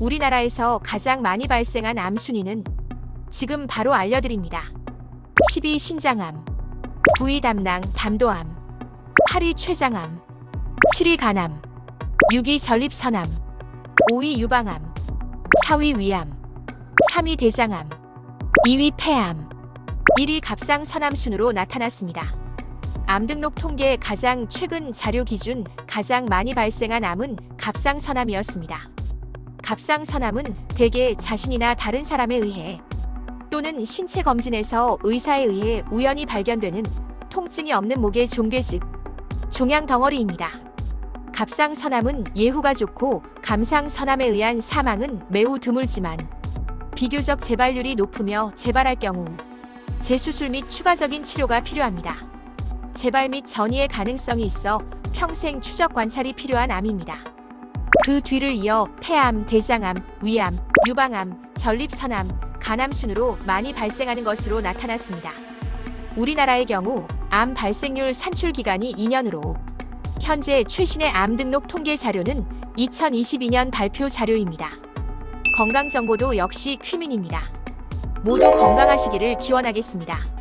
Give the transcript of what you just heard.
우리나라에서 가장 많이 발생한 암 순위는 지금 바로 알려드립니다. 10위 신장암, 9위 담낭 담도암, 8위 췌장암, 7위 간암, 6위 전립선암, 5위 유방암, 4위 위암, 3위 대장암, 2위 폐암, 1위 갑상선암 순으로 나타났습니다. 암 등록 통계 가장 최근 자료 기준 가장 많이 발생한 암은 갑상선암이었습니다. 갑상선암은 대개 자신이나 다른 사람에 의해 또는 신체 검진에서 의사에 의해 우연히 발견되는 통증이 없는 목의 종괴즉 종양 덩어리입니다. 갑상선암은 예후가 좋고 감상선암에 의한 사망은 매우 드물지만 비교적 재발률이 높으며 재발할 경우 재수술 및 추가적인 치료가 필요합니다. 재발 및 전이의 가능성이 있어 평생 추적 관찰이 필요한 암입니다. 그 뒤를 이어 폐암, 대장암, 위암, 유방암, 전립선암, 간암 순으로 많이 발생하는 것으로 나타났습니다. 우리나라의 경우 암 발생률 산출 기간이 2년으로 현재 최신의 암 등록 통계 자료는 2022년 발표 자료입니다. 건강 정보도 역시 퀴민입니다. 모두 건강하시기를 기원하겠습니다.